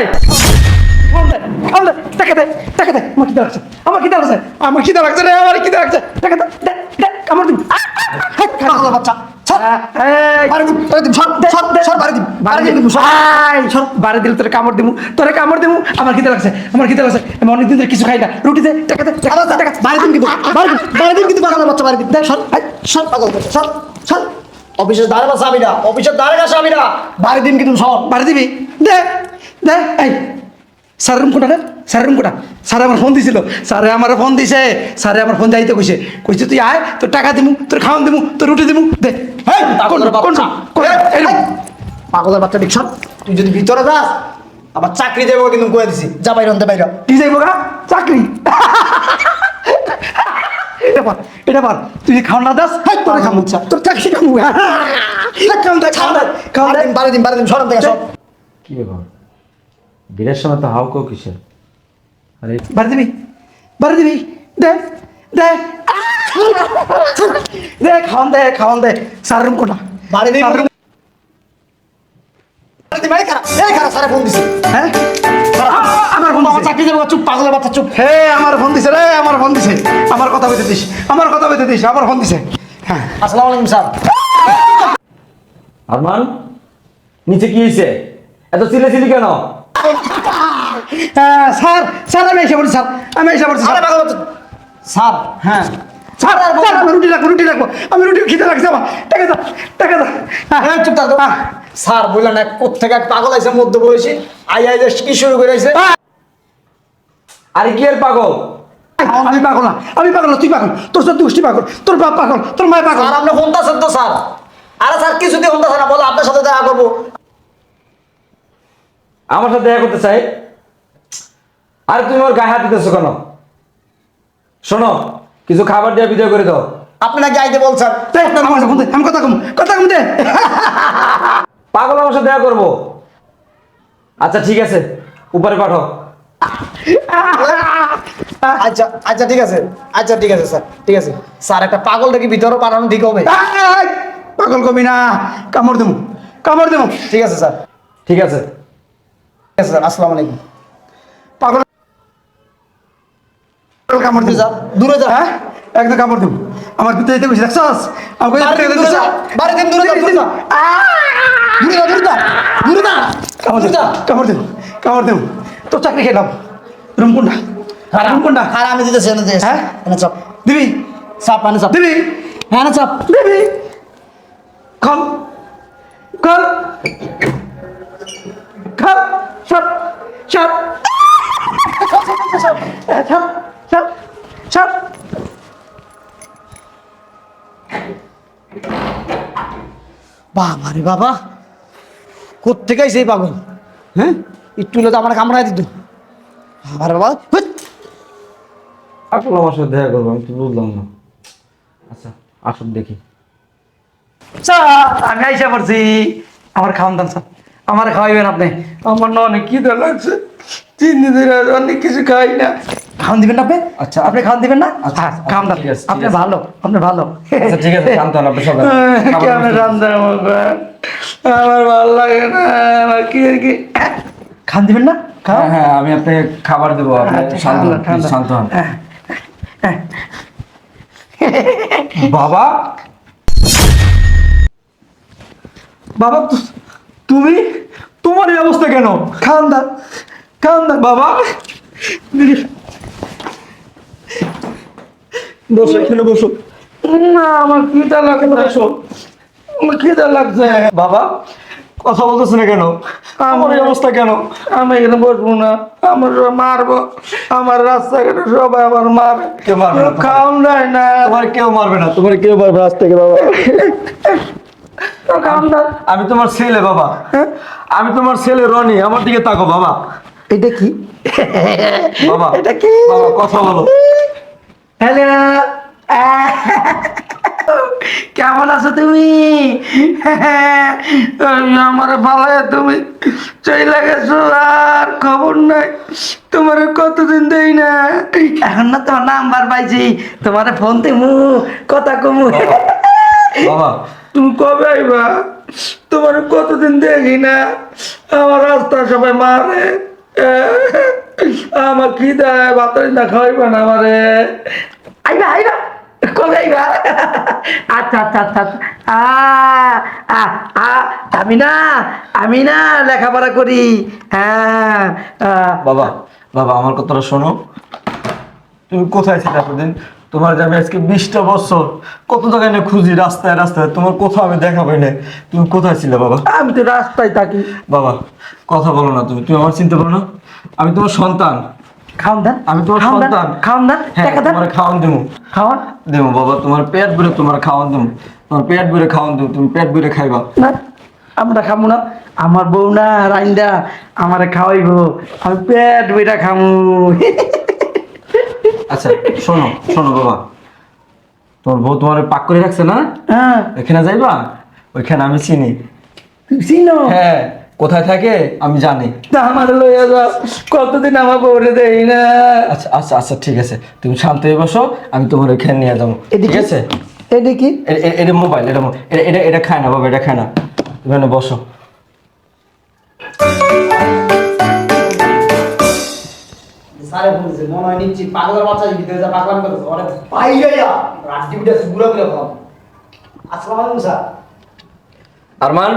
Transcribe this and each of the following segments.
এই টাকা দে টাকা দে আমার খিদে লাগছে আমার খিদে লাগছে আমার খিদে লাগছে রে আমার খিদে লাগছে টাকা দে দে দে দিন। বাচ্চা কামড় দিমু তোরে কামড় দিমু আমার খিদে আমার খিদে আমি অনেকদিন ধরে কিছু খাই না রুটি দে টাকা দে বাড়ি দিন কিন্তু বাড়ি দিন কিন্তু পাগলের বাচ্চা বাড়ি দিন সর সর পাগল সর সর অফিসের দ্বারে বসে আমি না অফিসের দ্বারে কাছে আমি না বাড়ি দিন কিন্তু সর বাড়ি দিবি দে দে এই স্যার রুম কোটা স্যার রুম কোটা স্যার আমার ফোন দিছিল স্যারে আমার ফোন দিছে স্যারে আমার ফোন যাইতে কইছে। কইছে তুই আয় তোর টাকা দিমু তোর খাওয়ান দিমু তোর রুটি দিমু দে পাগলের বাচ্চা। সর তুই যদি ভিতরে যাস আবার চাকরি দেবো কিন্তু কয়ে দিছি যা বাইরে আনতে বাইরে কি যাইব গা? চাকরি। এটা পার এটা পার তুই খাওয়া না দাস হাই তোর খামু তোর চাকরি খামু খাওয়ান দে খাওয়ান দে খাওয়ান দে বাড়ি দিন বাড়ি দিন সর থেকে সর কি ব্যাপার? বিয়ের সময় তো হাউ কেউ কিসের? আরে বাড়ি দিবি বাড়ি দিবি দে দে দে খাওয়ান দে খাওয়ান দে স্যার রুম কোটা বাড়ি দিন স্যার room- বাড়ি দিন বাড়ি খারাপ এই খারাপ স্যারে ফোন দিছি। হ্যাঁ? আমার ফোন দিছে। চুপ পাগলের বাচ্চা চুপ। হে আমার ফোন দিছে রে আমার ফোন দিছে। আমার কথা বলতে দিস আমার কথা বলতে দিস আমার ফোন দিছে। হ্যাঁ। আসসালামু আলাইকুম স্যার। আরমান নিচে কি হয়েছে এত চিলে চিলি কেন? স্যার স্যার আমি এসে পড়ছি স্যার। আমি এসে পড়ছি স্যার। পাগল হ্যাঁ। স্যার স্যার আমি রুটি রাখব রুটি রাখব। আমি রুটি খেতে লাগছে আমার। টাকা দাও টাকা দাও। হ্যাঁ, চুপ থাকো। স্যার বললেন এক কোথেকে এক পাগল আছে মধ্য বয়সী আই আই কি শুরু করে আরে কি এর পাগল? আমি পাগল না আমি পাগল না তুই পাগল। তোর সাথে দুষ্টি পাগল তোর বাপ পাগল তোর মায় পাগল। আপনি ফোনটা আছেন তো স্যার। আরে স্যার কিছুতে ফোনটা স্যার? বলো আপনার সাথে দেখা করব। আমার সাথে দেখা করতে চাই। আরে তুমি ওর গায়ে হাত দিতেছো কেন? শোনো কিছু খাবার দিয়ে বিদায় করে দাও। আপনি নাকি আইতে বলছেন? আমি কথা কম কথা কম দে। পাগল আমার সাথে দেখা করব। আচ্ছা ঠিক আছে উপরে পাঠাও। আচ্ছা আচ্ছা ঠিক আছে আচ্ছা ঠিক আছে স্যার ঠিক আছে। স্যার একটা পাগলটাকে ভিতরে পাঠানো ঠিক হবে। পাগল কবি না কামড় দেবো কামড় দেবো। ঠিক আছে স্যার। ঠিক আছে। ঠিক আছে স্যার আসসালামু আলাইকুম। পাগল কামড় দেবো। যা দূরে যা। হ্যাঁ? একদম কামড় দেবো। আমার ভিতরে যেতে বসে দেখছস? আমাকে দূরে যা বাড়ি দিন দূরে যা দূরে যা। দূরে যা দূরে যা দূরে যা। কামড় যা। কামড় দেবো কামড় দেবো। তো চাকরি খেলাম রুম কোনটা? রুম কোনটা? আর আমি দিতেছি এনে দিতেছি। হ্যাঁ? এনে চাপ। দিবি? চাপ চাপ। দিবি? হ্যাঁ দিবি? বাবা। রে বাবা কোথেকে সেই পাগল? হ্যাঁ? একটু হলে তো আমার কামড়ায় দিত। আবার বাবা। পাগল আমার সাথে দেখা করব, আমি তো বুঝলাম না। আচ্ছা আসুন দেখি। আমি আইসা পড়ছি। আমার খাওয়ান দান স্যার। আমার খাওয়াইবেন আপনি। আমার না অনেক খিদে লাগছে? তিন দিন ধরে অনেক কিছু খাই না। দিবেন না আপনি? আচ্ছা। আপনি দিবেন না? আচ্ছা, আছে, ঠিক আপনি ভালো আপনি ভালো। আচ্ছা ঠিক আছে হন আপনি সবাই। কেমন বসুন। আমার ভালো লাগে না আমার কি আর কি? খান দিবেন না? খাও হ্যাঁ হ্যাঁ আমি আপনাকে খাবার দেবো আপনি আচ্ছা, শান্ত হন, শান্ত হন। বাবা? বাবা তুমি? তোমার এই অবস্থা কেন? খান দা খান দা। বাবা? বসো এখানে বসো। না আমার খিদা লাগছে। বসো আমার খিদা লাগছে। বাবা কথা বলতেছ না কেন? আমার এই অবস্থা কেন? আমি এখানে বসবো না। আমার মারবো। আমার রাস্তাঘাটে সবাই আমার মারবে কেউ মারবে না। খাওন যায় না। তোমার কেউ মারবে না। তোমার কেউ মারবে আজ থেকে বাবা। আমি তোমার ছেলে বাবা। আমি তোমার ছেলে রনি। আমার দিকে তাকো বাবা। এটা কি? বাবা এটা কি? বাবা কথা বলো। হ্যালো। কেমন আছো তুমি? আমার ভালো তুমি চলে গেছো আর খবর নাই। তোমার কতদিন দেই না। এখন না তোমার নাম্বার পাইছি তোমার ফোন দিমু কথা কমু। বাবা তুমি কবে আইবা? তোমার কতদিন দেখি না? আমার রাস্তা সবাই মারে। আমার কি দেয় বাতাস না খাইবে না আমারে। আইবা আইবা, কবে আইবা? আচ্ছা আচ্ছা আচ্ছা আচ্ছা। আমি না আমি না লেখাপড়া করি। হ্যাঁ বাবা বাবা, আমার কথাটা শোনো। তুমি কোথায় ছিলে এতদিন? তোমার যাবে আজকে বিশটা বছর কত জায়গায় না খুঁজি রাস্তায় রাস্তায় তোমার কোথাও আমি দেখা পাই না তুমি কোথায় ছিলে বাবা? আমি তো রাস্তায় থাকি। বাবা কথা বলো না তুমি তুমি আমার চিনতে পারো না? আমি তোমার সন্তান। খাওন দেন। আমি তোমার খাওন সন্তান। খাওন দেন। হ্যাঁ টাকা দেন। তোমার খাওয়ান দেবো। খাওয়ান দেবো বাবা তোমার পেট ভরে তোমার দেবো। তোমার পেট ভরে খাওয়ান দেবো তুমি পেট ভরে খাইবা। না আমরা খাব না। আমার বউ না রাইন্দা আমারে খাওয়াইবো। আমি পেট বইটা খামু। আচ্ছা শোনো শোনো বাবা। তোমার বউ তোমার পাক করে রাখছে না? হ্যাঁ। এখানে যাইবা? ওইখানে আমি চিনি। চিনো? হ্যাঁ কোথায় থাকে আমি জানি। তা আমার লইয়া যাও। কতদিন আমার বউরে দেই না? আচ্ছা আচ্ছা আচ্ছা ঠিক আছে। তুমি শান্ত হয়ে বসো আমি তোমার ওইখানে নিয়ে যাব। ঠিক আছে? এটা কি? এটা মোবাইল এটা এটা এটা এটা খায় না বাবা এটা খায় না। তুমি বসো। স্যারে বলছে মনে হয় নিচ্ছি পাগলের বাচ্চা ভিতরে যা পাগলাম করেছে ওরে পাই যাইয়া রাড্ডি উঠে গুড়া গুড়া খাও আসসালামু আলাইকুম স্যার। আরমান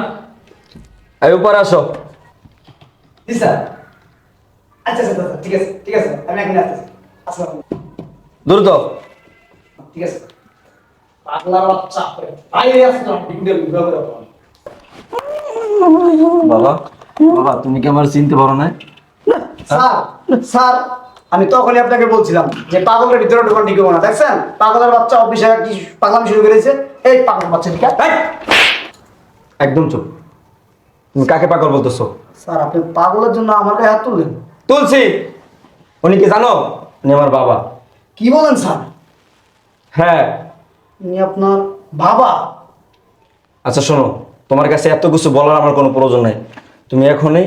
এই উপরে আসো। জি স্যার। আচ্ছা আচ্ছা, ঠিক আছে ঠিক আছে আমি এখন আসতেছি। আসসালামু। দ্রুত। ঠিক আছে পাগলার বাচ্চা পাই আসছে তো ভিতরে গুড়া খাও বাবা বাবা তুমি কি আমার চিনতে পারো না স্যার স্যার আমি তখনই আপনাকে বলছিলাম যে পাগলের ভিতরে ঢোকান ঠিক হব না দেখছেন? পাগলের বাচ্চা অফিসে কি পাগলামি শুরু করেছে? এই পাগল বাচ্চা ঠিক আছে একদম চুপ। তুমি কাকে পাগল বলতেছো? স্যার আপনি পাগলের জন্য আমার গায়ে হাত তুললেন? তুলছি! উনি কি জানো? উনি আমার বাবা। কি বলেন স্যার? হ্যাঁ। উনি আপনার বাবা। আচ্ছা শোনো। তোমার কাছে এত কিছু বলার আমার কোনো প্রয়োজন নাই। তুমি এখনই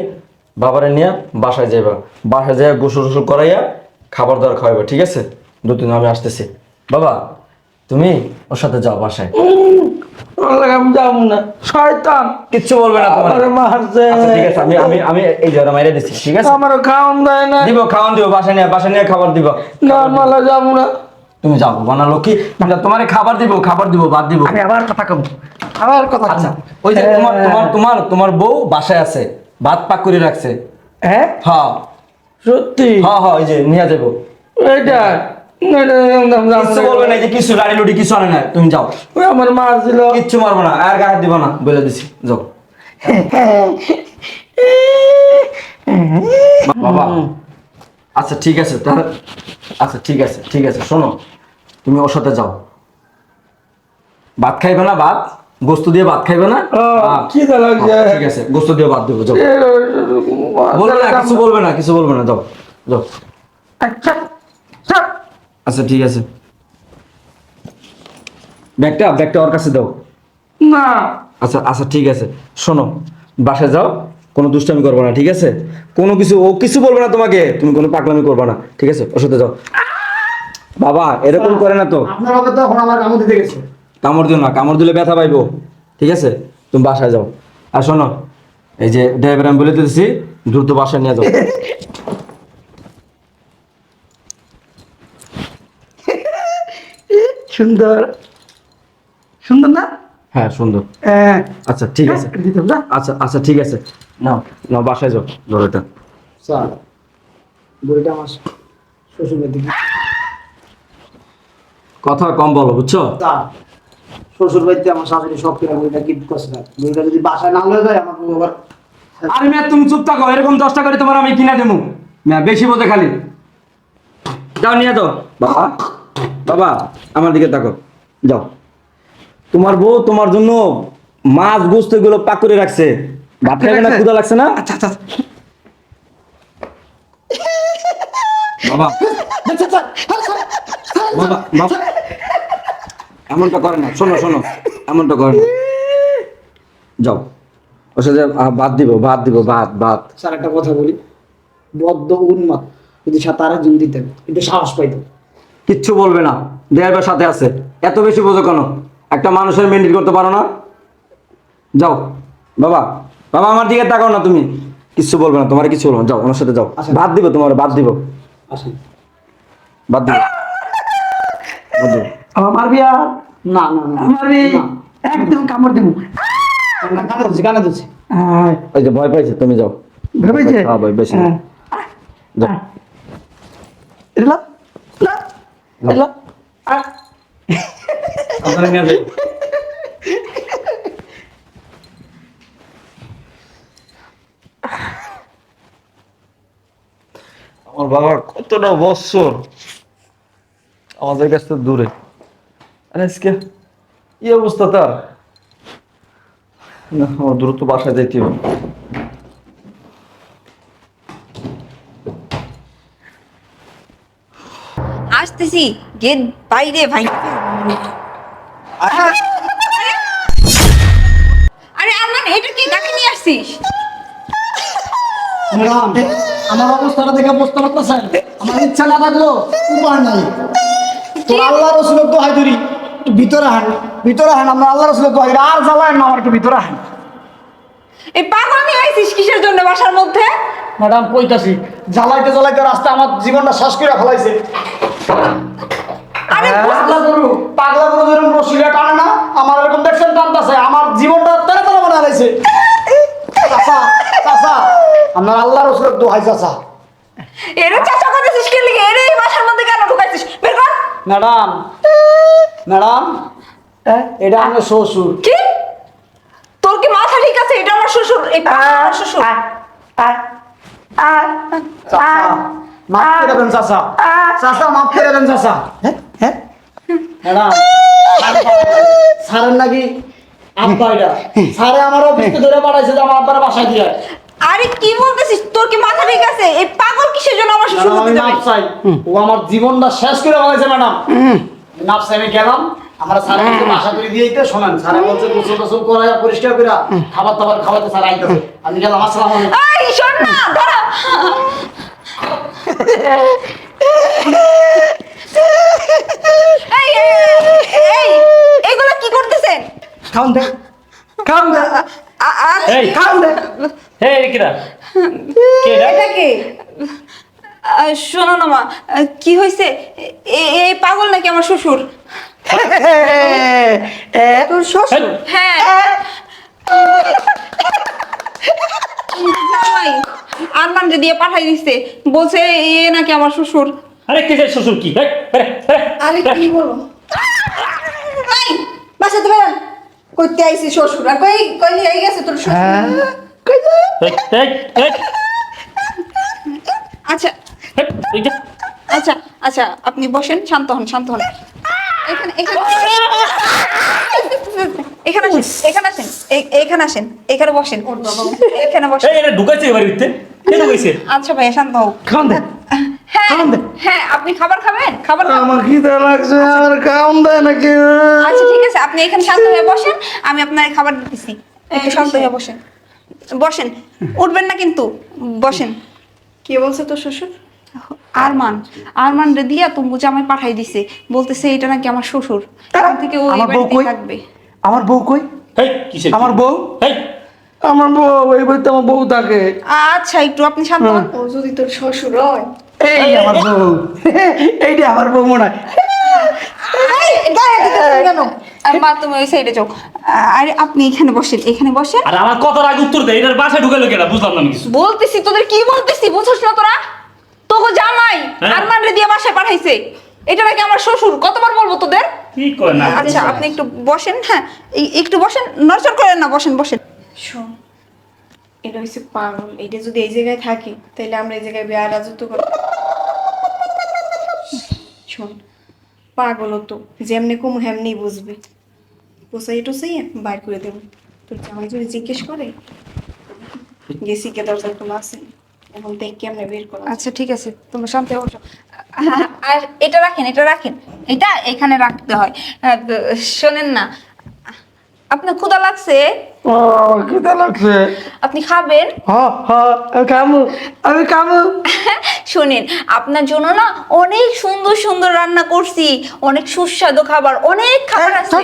বাবারে নিয়ে বাসায় যাইবা। বাসায় যাই গোসল টোসল করাইয়া খাবার দাবার খাওয়াইবা ঠিক আছে? দু তিন আমি আসতেছি। বাবা তুমি ওর সাথে যাও বাসায়। আমি যাব না। শয়তান। কিচ্ছু বলবে না তোমার। মারছে ঠিক আছে আমি আমি আমি এই জায়গা মাইরে দিচ্ছি ঠিক আছে? আমার খাওয়ান দেয় না। দিব খাওয়ান দিব বাসায় নিয়ে বাসায় নিয়ে খাবার দিব। না মালা যাব না। তুমি যাও বানা লক্ষ্মী তোমার খাবার দিব খাবার দিব বাদ দিব। আমি আবার কথা কম। আবার কথা আচ্ছা ওই যে তোমার হ্যাঁ। তোমার তোমার তোমার বউ বাসায় আছে। ভাত পাক করে রাখছে। হ্যাঁ? হ্যাঁ। সত্যি? হ্যাঁ হ্যাঁ এই যে নিয়ে যাব এটা এটা যাব না। কিচ্ছু বলবে না যে কিছু লাড়ি লুড়ি কিছু আনে না তুমি যাও। ওই আমার মারছিল কিচ্ছু মারবো না আর গায়ে দিব না বলে দিছি যাও। বাবা আচ্ছা ঠিক আছে তাহলে আচ্ছা ঠিক আছে ঠিক আছে শোনো তুমি ওর সাথে যাও। ভাত খাইবে না ভাত? গোস্ত দিয়ে ভাত খাইবে না। হ্যাঁ, ঠিক আছে গোস্ত দিয়ে ভাত দেবো যাও। বলবে না কিছু বলবে না কিছু বলবে না যাও যাও। আচ্ছা আচ্ছা ঠিক আছে। ব্যাগটা ব্যাগটা ওর কাছে দাও। না। আচ্ছা আচ্ছা ঠিক আছে। শোনো বাসায় যাও কোনো দুষ্টামি করবে না ঠিক আছে? কোনো কিছু ও কিছু বলবে না তোমাকে তুমি কোনো পাগলামি করবে না ঠিক আছে? ওর সাথে যাও। বাবা এরকম করে না তো। আপনার তো এখন আমার কামড় দিতে গেছে। কামড় দিও না কামড় দিলে ব্যথা পাইবো। ঠিক আছে? তুমি বাসায় যাও। আর শোনো এই যে ড্রাইভার আমি বলে দিতেছি দ্রুত বাসায় নিয়ে যাও। সুন্দর। সুন্দর না? হ্যাঁ সুন্দর। হ্যাঁ। আচ্ছা ঠিক আছে। আচ্ছা আচ্ছা ঠিক আছে। নাও নাও বাসায় যাও এটা স্যার বুড়িটা আমার শ্বশুরের দিকে। কথা কম বলো বুঝছ? শ্বশুর বাড়িতে আমার শাশুড়ি সব কিনা বুড়িটা গিফট করছে স্যার বুড়িটা যদি বাসায় না হয়ে যায় আমার বউ আবার আরে মেয়ে তুমি চুপ থাকো এরকম দশটা করে তোমার আমি কিনা দেবো। মেয়ে বেশি বোঝে খালি। যাও নিয়ে যাও। বাবা বাবা আমার দিকে তাকো যাও। তোমার বউ তোমার জন্য মাছ গোস্ত এগুলো পাক করে রাখছে। ভাত খাইবে না ক্ষুধা লাগছে না? আচ্ছা আচ্ছা বাবা। বাবা বাবা। এমনটা করে না। শোনো শোনো এমনটা করে না। যাও। ওর সাথে বাদ দিব বাদ দিব বাদ বাদ। স্যার একটা কথা বলি। বদ্ধ উন্মাদ যদি সাথে আরেকজন দিতেন একটু সাহস পাইতেন কিচ্ছু বলবে না। ড্রাইভার সাথে আছে। এত বেশি বোঝো কেন? একটা মানুষের মেনটেন করতে পারো না? যাও। বাবা বাবা আমার দিকে তাকাও না তুমি। কিচ্ছু বলবে না তোমার কিছু বলব যাও ওনার সাথে যাও। আসেন। বাদ দিব তোমার বাদ দিব। আসেন। বাদ দিব। বাদ দিব। আমার মারবি আর? না না না মারবি? একদম কামড় দিব। না, কানে ধরছি কানে ধরছি ওই যে ভয় পাইছে তুমি যাও। হ্যাঁ ভাই বেশি হ্যাঁ। যাও। এলা না। এলা। আয়। আপনারা নিয়ে যাই আমার বাবা কতটা বৎসর আমাদের কাছ থেকে দূরে। আজকে এই অবস্থা তার? না আমার দ্রুত বাসায় যাইতে হবে। আসতেছি গেট বাইরে ভাই আরে আরমান এটা কি ডাকে নিয়ে আসছিস? ম্যাডাম আমার অবস্থাটা দেখে বুঝতে পারতেছেন? আমার ইচ্ছা না থাকল উপায় নাই। তোর আল্লাহ রসুলের দোহাই ধরি। ভিতরে হান ভিতরে হান আমরা আল্লাহ রসুলের। আর জ্বালায় না আমার একটু ভিতরে হান এই পাগল নিয়ে আইছিস কিসের জন্য বাসার মধ্যে? ম্যাডাম কইতাছি জ্বালাইতে জ্বালাইতে রাস্তা আমার জীবনটা শেষ করে ফেলাইছে। আরে পাগলা গরু পাগলা গরু যেরকম রসিলা টানে না আমার এরকম দেখছেন টানতাছে আমার জীবনটা তেরে তেরে মনে হারাইছে চাচা চাচা আমার আল্লাহ রসুলের দোহাই চাচা। এরে চাচা করতেছিস কে লিগে? এরে এই বাসার মধ্যে কেন ঢুকাইছিস? বের কর। ম্যাডাম ম্যাডাম এটা আমার শ্বশুর। কি? তোর কি মাথা ঠিক আছে? এটা আমার শ্বশুর। আমার শ্বশুর। মাফ করে দেন চাচা। চাচা মাফ করে দেন চাচা। হ্যাঁ ম্যাডাম স্যারের নাকি আব্বা এটা। স্যারে আমার ধরে পাঠাইছে যে আমার আব্বার বাসায় দিয়ে আরে কি বলতেছিস? তোর কি মাথা ঠিক আছে? এই পাগল কিসের জন্য আমার শ্বশুর ও আমার জীবনটা শেষ করে ফেলেছে ম্যাডাম। চাই আমি গেলাম। আমরা স্যারের কাছে বাসা করে দিয়ে দিতে শোনেন। স্যারে বলছে গোসল টোসল করা পরিষ্কার করে খাবার দাবার খাওয়াতে স্যার আইতেছে। আমি গেলাম আসসালাম আলাইকুম। এই শোন না দাঁড়া। এই এই, এই এগুলো কি করতেছেন? খাওন দে খাওন দে। এই খাওন দে। হে কিরা কে এটা? এটা? কে? শোনো না মা কি হয়েছে এই পাগল নাকি আমার শ্বশুর? তোর শ্বশুর? হ্যাঁ। আরমান দিয়ে পাঠাই দিচ্ছে বলছে এ নাকি আমার শ্বশুর। আরে কে শ্বশুর কি? আরে, আরে, আরে কি বলো? বাসা তো বেরান কইতে আইছি শ্বশুর। আর কই কই নিয়ে গেছে তোর শ্বশুর? এই, আচ্ছা আচ্ছা আচ্ছা আপনি বসেন শান্ত হন শান্ত হন। এখানে এখানে এখানে আসেন এখানে আসেন এখানে বসেন। এখানে বসেন। এটা ঢুকাইছে এবার ভিতরে। কে ঢুকাইছে? আচ্ছা শান্ত হ্যাঁ। হ্যাঁ আপনি খাবার খাবেন? খাবার আমার খিদে লাগছে আর খাওন দে নাকি? আচ্ছা ঠিক আছে আপনি এখানে শান্ত হয়ে বসেন আমি আপনার খাবার দিতেছি। শান্ত হয়ে বসেন। বসেন উঠবেন না কিন্তু বসেন। কে বলছে তোর শ্বশুর? আরমান আরমান রে দিয়া তুমি জামাই পাঠাই দিছে বলতেছে এটা নাকি আমার শ্বশুর। এখান থেকে ও আমার বউ কই? থাকবে। আমার বউ কই? এই, কিসের আমার বউ? এই, আমার বউ এই বাড়িতে আমার বউ থাকে। আচ্ছা একটু আপনি শান্ত হন। ও যদি তোর শ্বশুর হয়। এই আমার বউ। এইটা আমার বউ মনে হয়। এই, গায়ে দিতেছেন কেন? মা তুমি ওই সাইডে যাও। আরে আপনি এখানে বসেন এখানে বসেন। আর আমার কথার আগে উত্তর দেয় এটার বাসায় ঢুকাইলো কেনা বুঝলাম না কিছু। বলতেছি তোদের কি বলতেছি? বুঝছ না তোরা। আরমান রে দিয়ে বাসায় পাঠাইছে। এটা নাকি আমার শ্বশুর? কতবার বলব তোদের? কি কয় না? আচ্ছা আপনি একটু বসেন হ্যাঁ একটু বসেন নড়চড় করেন না বসেন বসেন। শোন এটা হচ্ছে পাগল এটা যদি এই জায়গায় থাকি তাহলে আমরা এই জায়গায় বিয়ে রাজত্ব করব। শোন পাগল তো যেমনি কম হেমনি বুঝবে। পোসাই টোসাই বাইর করে দেবো। তোর জামাই যদি জিজ্ঞেস করে গেছি কে দরজা খোলা আছে? এখন দেখ কেমনে বের করো আচ্ছা ঠিক আছে তোমরা শান্তি হয়ে বসো। আর এটা রাখেন এটা রাখেন। এটা এখানে রাখতে হয়। শোনেন না আপনার ক্ষুধা লাগছে? ও আমার লাগছে। আপনি খাবেন? হ হ আমি কামু আমি কামু শোনেন আপনার জন্য না অনেক সুন্দর সুন্দর রান্না করছি অনেক সুস্বাদু খাবার অনেক খাবার আছে।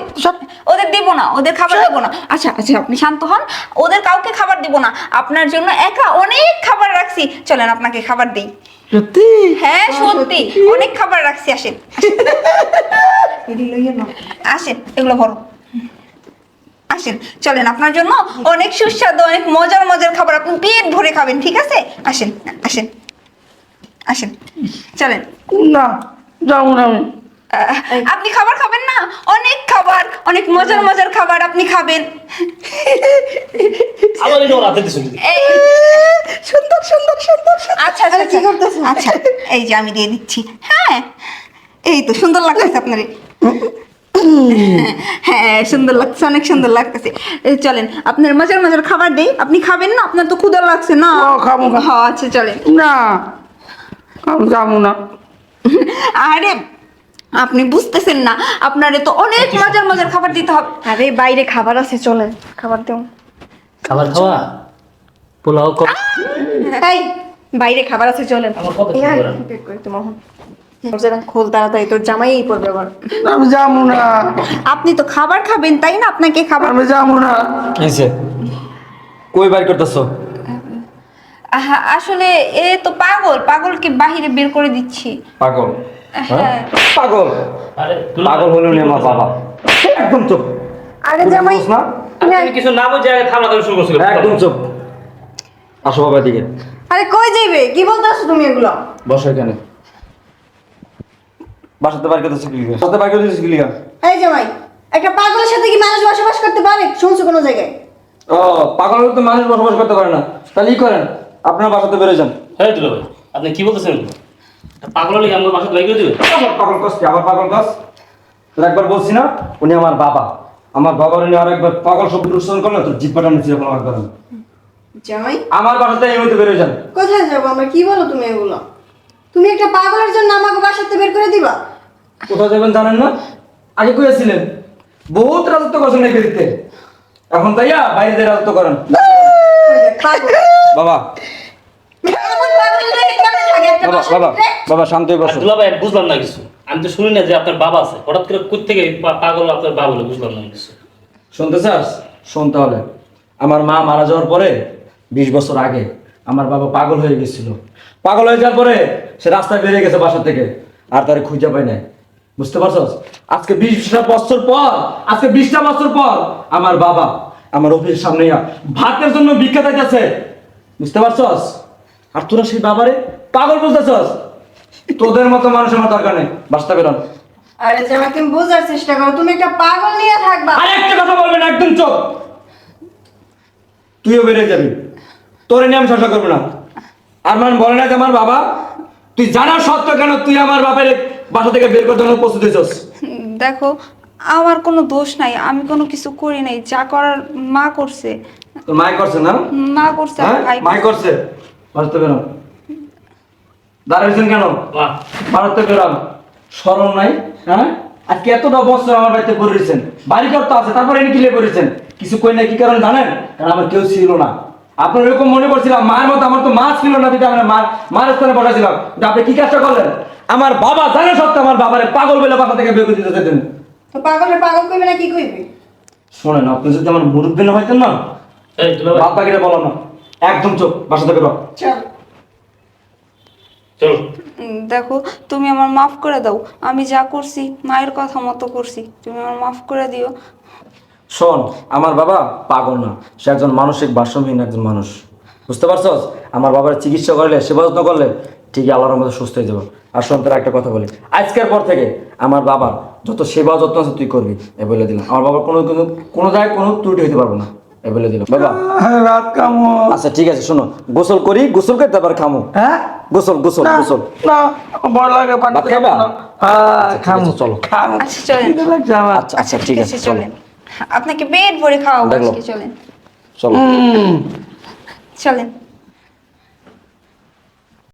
ওদের দিব না ওদের খাবার দেবো না। আচ্ছা আচ্ছা আপনি শান্ত হন ওদের কাউকে খাবার দিব না। আপনার জন্য একা অনেক খাবার রাখছি। চলেন আপনাকে খাবার দিই। সত্যি? হ্যাঁ সত্যি? অনেক খাবার রাখছি আসেন। আসেন এগুলো ভরো। আসেন চলেন আপনার জন্য অনেক সুস্বাদু অনেক মজার মজার খাবার আপনি পেট ভরে খাবেন ঠিক আছে? আসেন আসেন আসেন চলেন। না যাব না আমি। আপনি খাবার খাবেন না? অনেক খাবার অনেক মজার মজার খাবার আপনি খাবেন। সুন্দর সুন্দর সুন্দর আচ্ছা আচ্ছা আচ্ছা। আচ্ছা এই যে আমি দিয়ে দিচ্ছি। হ্যাঁ এই তো সুন্দর লাগতেছে আপনার। হ্যাঁ সুন্দর লাগছে অনেক সুন্দর লাগতেছে। চলেন আপনার মজার মজার খাবার দেই। আপনি খাবেন না? আপনার তো ক্ষুধা লাগছে না? খাব, খাব। হ্যাঁ আচ্ছা চলেন। না আমি যাব না। আরে আপনি বুঝতেছেন না আপনারে তো অনেক মজার মজার খাবার দিতে হবে। আরে বাইরে খাবার আছে চলেন খাবার দেও। খাবার খাওয়া? পোলাও কর এই বাইরে খাবার আছে চলেন। আমার কত তোমার খোল তাড়াতাড়ি তোর জামাই পড়বে আবার। আমি যাব না। আপনি তো খাবার খাবেন তাই না আপনাকে খাবার? আমি যাব না। কিসে কই বাইর করতেছো? আসলে এ তো পাগল পাগলকে বাহিরে বের করে দিচ্ছি। পাগল? হ্যাঁ। হ্যাঁ। পাগল? আরে পাগল হলো না আমার বাবা। একদম চুপ। আরে জামাই তুমি কিছু না বুঝে আগে থামা শুরু করছিল একদম চুপ। আসো বাবা দিকে। আরে কই যাইবে? কি বলতেছো তুমি এগুলো? বসো এখানে। বাসাতে বাইর করতেছো কি লিগা? বাসাতে বাইর করতেছো কি লিগা? এই জামাই একটা পাগলের সাথে কি মানুষ বসবাস করতে পারে? শুনছো কোনো জায়গায়? ও পাগলের তো মানুষ বসবাস করতে পারে না। তাহলে ই করেন আপনার বাসাতে বেরো যান। হ্যাঁ দুলা ভাই আপনি কি বলতেছেন পাগল হলে আমার বাসাতে বাইক করে দিবে পাগল কস কি? আবার পাগল কস? তোর একবার বলছি না উনি আমার বাবা। আমার বাবার উনি আর একবার পাগল শব্দ উচ্চারণ করলে তো জিব্বাটা নিচে আমার করেন জামাই? আমার বাসাতে এই মধ্যে বেরো যান। কোথায় যাব আমরা? কি বলো তুমি এগুলো? তুমি একটা পাগলের জন্য আমাকে বাসাতে বের করে দিবা? কোথায় যাবেন জানেন না? আগে কইয়াছিলেন বহুত রাজত্ব করছেন এই বাড়িতে এখন তাইয়া বাইরে দিয়ে রাজত্ব করেন। ওই যে পাগল। বাবা। বাবা বাবা? বাবা শান্ত হয়ে বসো। দুলা ভাই বুঝলাম না কিছু। আমি তো শুনি না যে আপনার বাবা আছে। হঠাৎ করে কোথা থেকে পাগল আপনার বাবা বলে বুঝলাম না কিছু। শুনতে চাস? শুন তাহলে। আমার মা মারা যাওয়ার পরে বিশ বছর আগে আমার বাবা পাগল হয়ে গেছিল। পাগল হয়ে যাওয়ার পরে সে রাস্তায় বেরিয়ে গেছে বাসা থেকে। আর তারে খুঁজে পাই নাই। বুঝতে পারছস? আজকে বিশটা বছর পর আজকে বিশটা বছর পর আমার বাবা আমার অফিসের সামনে ভাতের জন্য ভিক্ষা দিতেছে বুঝতে পারছস? আর তোরা সেই বাবারে পাগল বুঝতেছস? তোদের মতো মানুষ আমার দরকার নেই। বাস্তা বেরোন। আরে জামাই তুমি বোঝার চেষ্টা করো তুমি একটা পাগল নিয়ে থাকবা। আর একটা কথা বলবেন না, একদম চোখ তুইও বেড়ে যাবি। তোরে নিয়ে আমি শাসা করব না। আর মানে বলে না যে আমার বাবা তুই জানার সত্ত্বেও কেন তুই আমার বাপের বাসা থেকে বের করতে জন্য প্রস্তুত হয়েছস? দেখো আমার কোনো দোষ নাই আমি কোনো কিছু করি নাই যা করার মা করছে। তোর মাই করছে না? মা করছে আর হ্যাঁ? ভাই মাই করছে? বাসতে বেরো। দাঁড়াইছেন কেন? বাহ। ভারতে বেরাম স্মরণ নাই হ্যাঁ? আজকে এতটা বছর আমার বাড়িতে পড়েছেন বাড়ি করতে আছে তারপরে এনে কিলে পড়েছেন কিছু কই না কি কারণ জানেন? কারণ আমার কেউ ছিল না। আপনার এরকম মনে করছিলাম মায়ের মতো আমার তো মা ছিল না যেটা আমরা মার মার স্থানে কিন্তু আপনি কি কাজটা করলেন? আমার বাবা জানে সত্য আমার বাবারে পাগল বলে বাসা থেকে বের করে দিতে চাইতেন। তো পাগলের পাগল কইবে না কি কইবে? শোনেন আপনি যদি আমার মুরব্বী না হইতেন না এই দুলা ভাই বাদ বলো না। একদম চোখ বাসা থেকে বেরো। চল। চলো। দেখো তুমি আমার মাফ করে দাও। আমি যা করছি মায়ের কথা মতো করছি। তুমি আমার মাফ করে দিও। শোন আমার বাবা পাগল না। সে একজন মানসিক ভারসাম্যহীন একজন মানুষ। বুঝতে পারছস? আমার বাবার চিকিৎসা করলে সেবা যত্ন করলে ঠিকই আল্লাহর মধ্যে সুস্থ হয়ে যাব। আর শোন তোর একটা কথা বলি। আজকের পর থেকে আমার বাবার যত সেবা যত্ন আছে তুই করবি এ বলে দিলাম। আমার বাবার কোনো কোনো কোনো জায়গায় কোনো ত্রুটি হইতে পারব না এ বলে দিলাম। বাবা। রাত কামো। আচ্ছা ঠিক আছে শোনো। গোসল করি গোসল করে তারপর খামো। হ্যাঁ? গোসল গোসল গোসল। না ভয় লাগে পানি খাবা? হ্যাঁ খামো। চলো। আচ্ছা, চলেন। আচ্ছা আচ্ছা ঠিক আছে চলেন। আপনাকে পেট ভরে খাওয়াবো আজকে চলেন। চলো। চলেন।